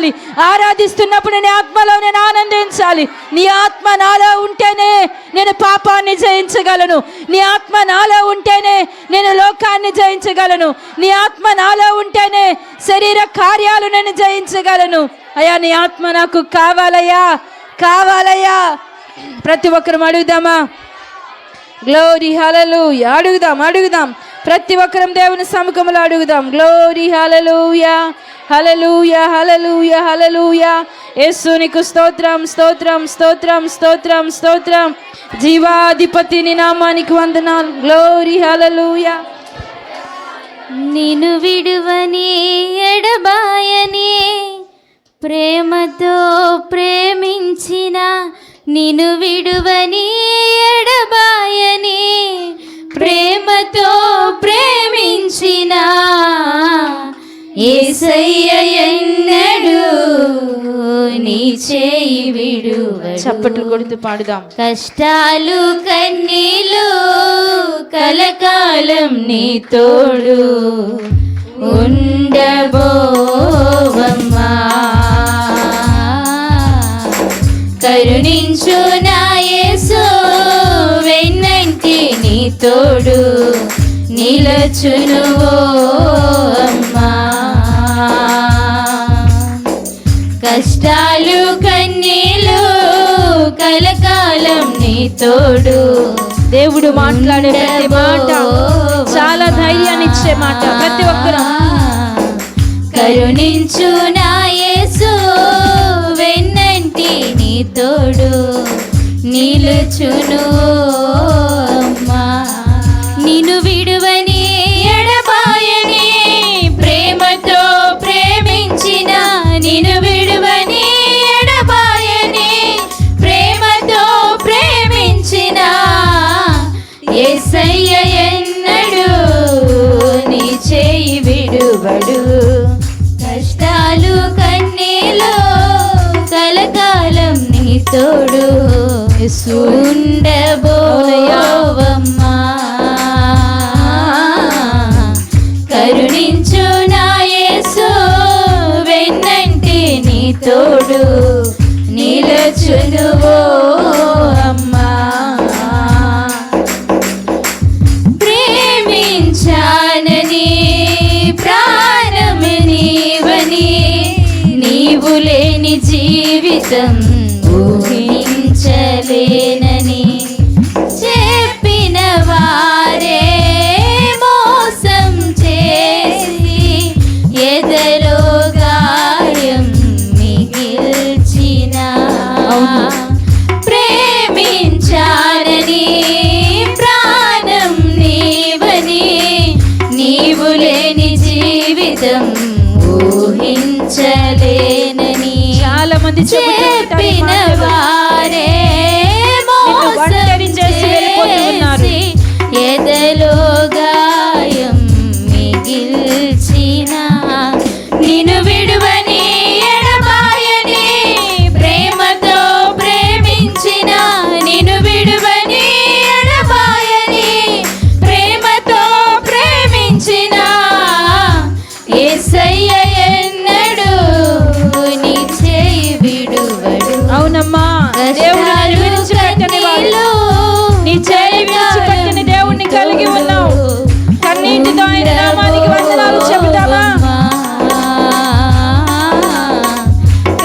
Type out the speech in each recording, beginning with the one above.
ఆనందించాలి ఆరాధిస్తున్నప్పుడు నీ ఆత్మలో నేను ఆనందించాలి. నీ ఆత్మ నాలో ఉంటేనే నేను పాపాన్ని జయించగలను. నీ ఆత్మ నాలో ఉంటేనే నేను లోకాన్ని జయించగలను. నీ ఆత్మ నాలో ఉంటేనే శరీర కార్యాలు నేను జయించగలను. అయ్యా నీ ఆత్మ నాకు కావాలయ్యా కావాలయ్యా. ప్రతి ఒక్కరం అడుగుదామా? గ్లోరీ హలలు అడుగుదాం అడుగుదాం. ప్రతి ఒక్కరం దేవుని సముఖంలో అడుగుదాం. గ్లోరీ హలలుయా హలలుయ హలలుయ హలలుయ యేసు నీకు స్తోత్రం స్తోత్రం స్తోత్రం స్తోత్రం స్తోత్రం జీవాధిపతిని నామానికి వందనాలు గ్లోరీ హలలుయ నిన్ను విడువని ఎడబాయని ప్రేమతో ప్రేమించిన నిన్ను విడువని ఎడబాయని ప్రేమతో ప్రేమించిన ఎన్నడు నీ చేయి విడువడు. చప్పట్లు కొడుతూ పాడుదాం. కష్టాలు కన్నీలు కలకాలం నీ తోడు ఉండబోవమ్మా. కరుణించు నా యేసు వెన్నంటి నీ తోడు నిలచును ఓ అమ్మా కష్టాలు కన్నీలు కలకాలం నీ తోడు. దేవుడు మాట్లాడే ప్రతి మాట చాలా ధైర్యాన్ని ఇచ్చే మాట ప్రతి ఒక్కరు. కరుణించు నా యేసు వెన్నంటి నీ తోడు. నిలుచును తోడు ఉండబోయవమ్మా కరుణించు నా యేసు వెన్నంటి నీ తోడు నిలచునువో అమ్మా. ప్రేమించానని ప్రాణము నీవని నీవు లేని జీవితం ప్రేమించానని ప్రాణం నీవని నీవు లేని జీవితం ఊహించలేనని చాలా మంది చెప్పిన. వారే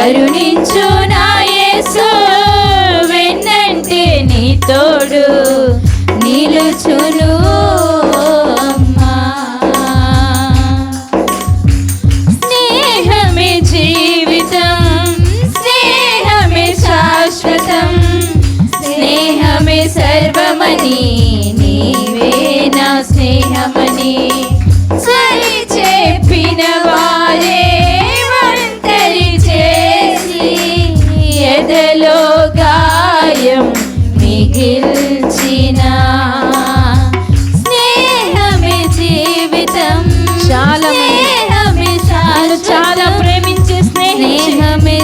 కరుణించు నా యేసు వెన్నంటే నీ తోడు నిలుచును మిగిల్చిన స్నేహమే జీవితం చాలా చాలా శాశ్వతం. ప్రేమించి స్నేహించి స్నేహమే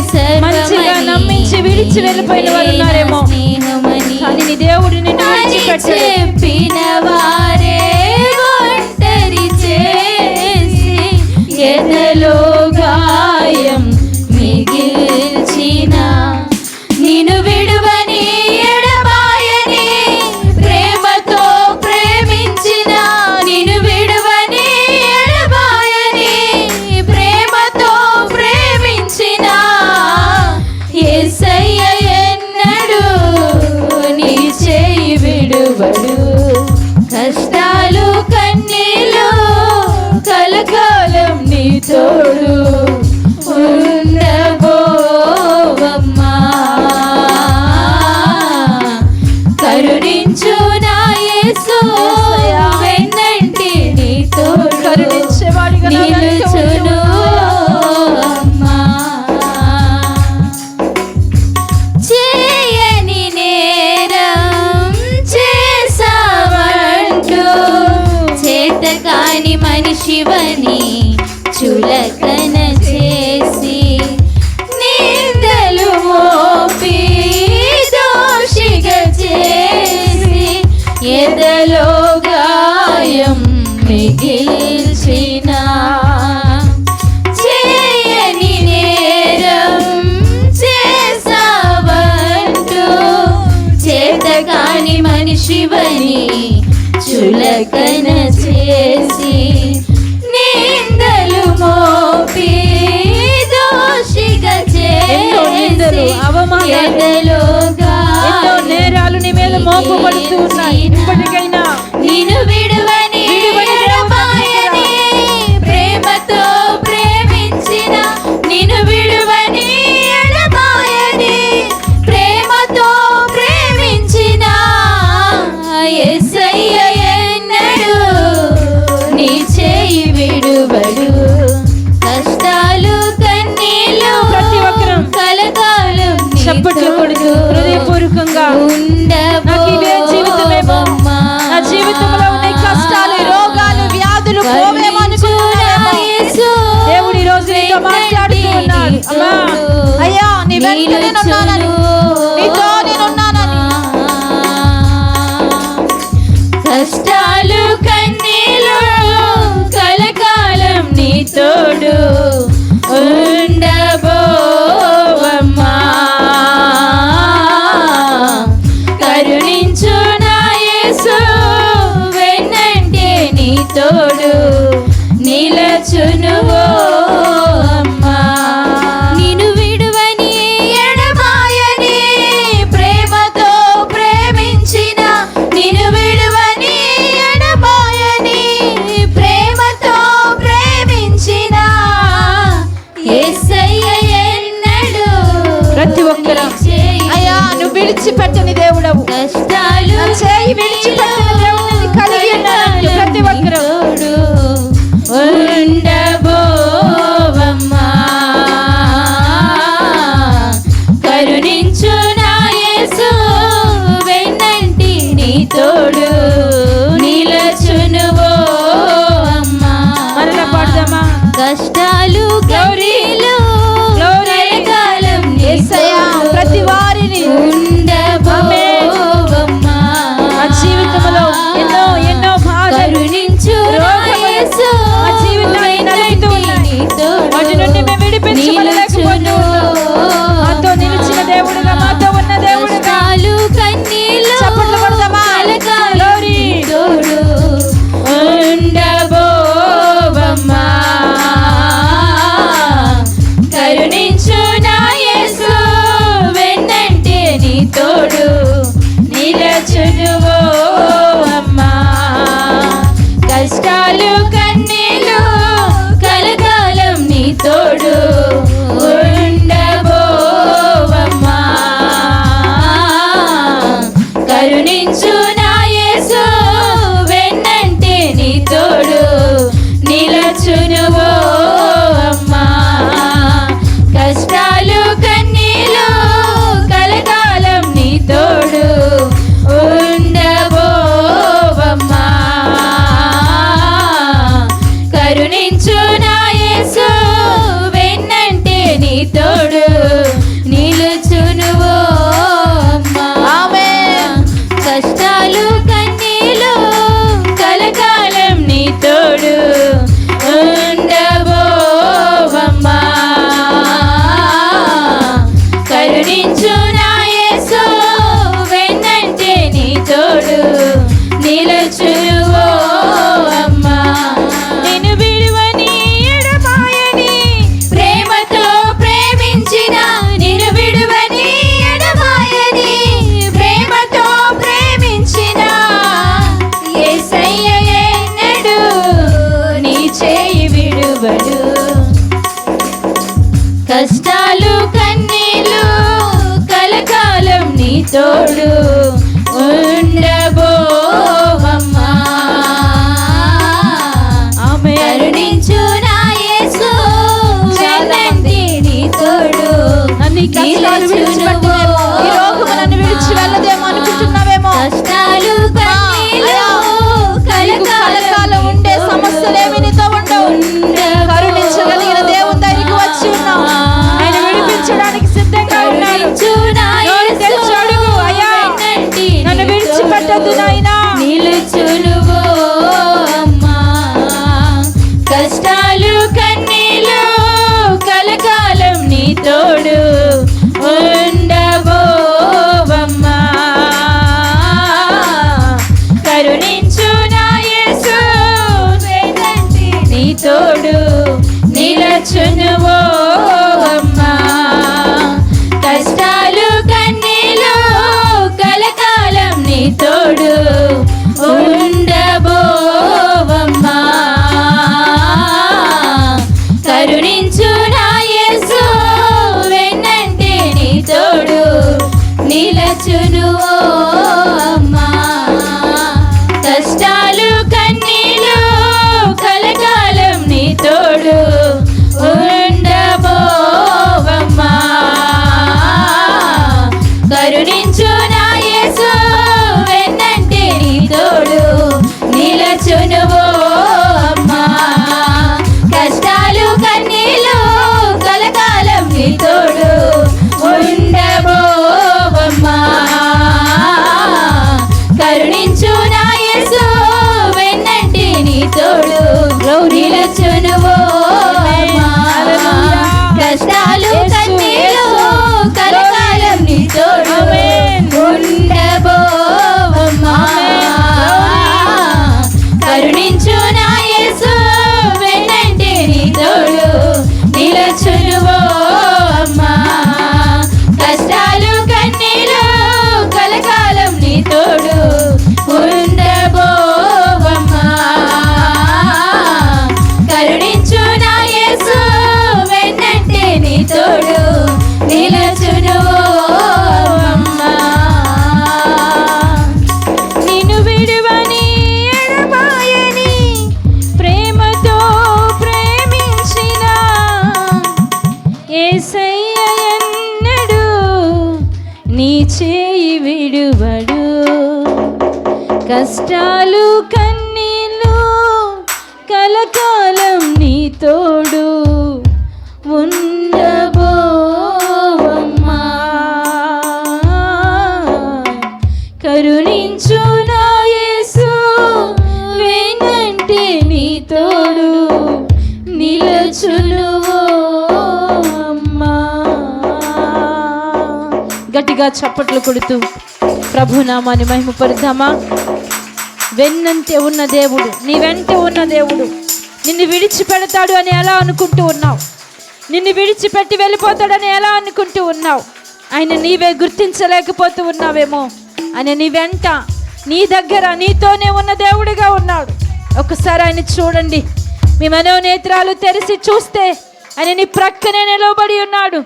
మంచిగా సర్వమని నమ్మించి విడిచి వెళ్ళిపోయిన వాళ్ళు ఉన్నారేమో. స్నేహమని కానీ నీ దేవుడు నీ ఒక్కరం అయ్యా నువ్వు విడిచిపెట్టని దేవుడవు. చేయి విడిచిపెట్టని తోడు కరుణించు నా యేసు? వెన్నంటే నీ తోడు కష్టాలు కన్నీళ్ళు కలకాలం నీ తోడు ఉండబోవమ్మా. కరుణించు నా యేసు వెనంటే నీ తోడు నిలచును అమ్మా గట్టిగా చప్పట్లు కొడుతూ ప్రభునామాన్ని మహిమపరుద్దామా? వెన్నంటే ఉన్న దేవుడు నీ వెంట ఉన్న దేవుడు. నిన్ను విడిచిపెడతాడు అని ఎలా అనుకుంటూ ఉన్నావు? నిన్ను విడిచిపెట్టి వెళ్ళిపోతాడని ఎలా అనుకుంటూ ఉన్నావు? ఆయన నీవే గుర్తించలేకపోతూ ఉన్నావేమో? ఆయన నీ వెంట నీ దగ్గర నీతోనే ఉన్న దేవుడిగా ఉన్నాడు. ఒకసారి ఆయన చూడండి. మీ మనోనేత్రాలు తెరిచి చూస్తే ఆయన నీ ప్రక్కనే నిలబడి ఉన్నాడు.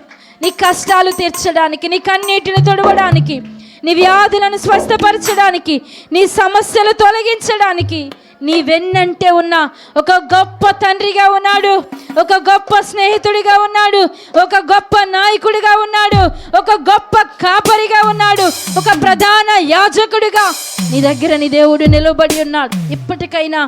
నీ కష్టాలు తీర్చడానికి నీ కన్నీటిని తొడవడానికి. నీ వ్యాధులను స్వస్థపరచడానికి నీ సమస్యలు తొలగించడానికి నీ వెన్నంటే ఉన్న ఒక గొప్ప తండ్రిగా ఉన్నాడు ఒక గొప్ప స్నేహితుడిగా ఉన్నాడు ఒక గొప్ప నాయకుడిగా ఉన్నాడు ఒక గొప్ప కాపరిగా ఉన్నాడు ఒక ప్రధాన యాజకుడిగా నీ దగ్గర నీ దేవుడు నిలబడి ఉన్నాడు. ఇప్పటికైనా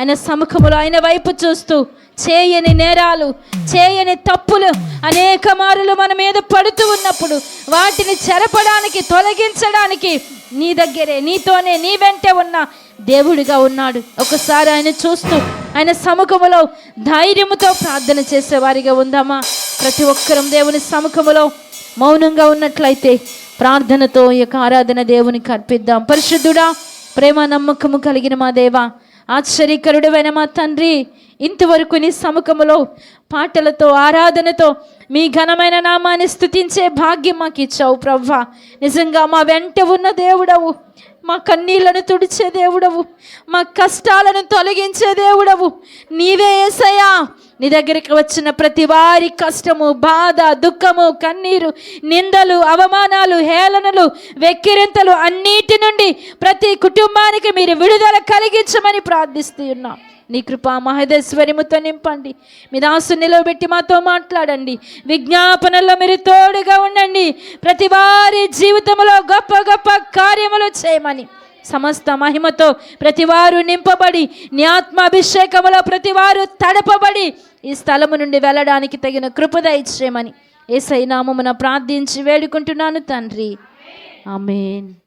ఆయన సముఖములో ఆయన వైపు చూస్తూ చేయని నేరాలు చేయని తప్పులు అనేక మారులు మన మీద పడుతూ ఉన్నప్పుడు వాటిని చెరపడానికి తొలగించడానికి నీ దగ్గరే నీతోనే నీ వెంటే ఉన్న దేవుడిగా ఉన్నాడు. ఒకసారి ఆయన చూస్తూ ఆయన సముఖములో ధైర్యముతో ప్రార్థన చేసేవారిగా ఉందామా? ప్రతి ఒక్కరం దేవుని సముఖములో మౌనంగా ఉన్నట్లయితే ప్రార్థనతో ఈ యొక్క ఆరాధన దేవునికి అర్పిద్దాం. పరిశుద్ధుడా ప్రేమ నమ్మకము కలిగిన మా దేవా ఆశ్చర్యకరుడమైన మా తండ్రి ఇంతవరకు నీ సముఖములో పాటలతో ఆరాధనతో మీ ఘనమైన నామాన్ని స్థుతించే భాగ్యం మాకు ఇచ్చావు ప్రవ్వా. నిజంగా మా వెంట ఉన్న దేవుడవు మా కన్నీళ్ళను తుడిచే దేవుడవు మా కష్టాలను తొలగించే దేవుడవు. నీవే ఏసయ్యా నీ దగ్గరికి వచ్చిన ప్రతి వారి కష్టము బాధ దుఃఖము కన్నీరు నిందలు అవమానాలు హేళనలు వెక్కిరింతలు అన్నిటి నుండి ప్రతి కుటుంబానికి మీరు విడుదల కలిగించమని ప్రార్థిస్తూ ఉన్నాం. నీ కృపా మహదేశ్వరిముతో నింపండి. మీ దాసు నిలవబెట్టి మాతో మాట్లాడండి. విజ్ఞాపనలో మీరు తోడుగా ఉండండి. ప్రతి వారి జీవితంలో గొప్ప గొప్ప కార్యములు చేయమని సమస్త మహిమతో ప్రతివారు నింపబడి నీ ఆత్మ అభిషేకములో ప్రతివారు తడపబడి ఈ స్థలము నుండి వెళ్ళడానికి తగిన కృపద ఇచ్చేయమని ఏసై నామమున ప్రార్థించి వేడుకుంటున్నాను తండ్రి. ఆమెన్.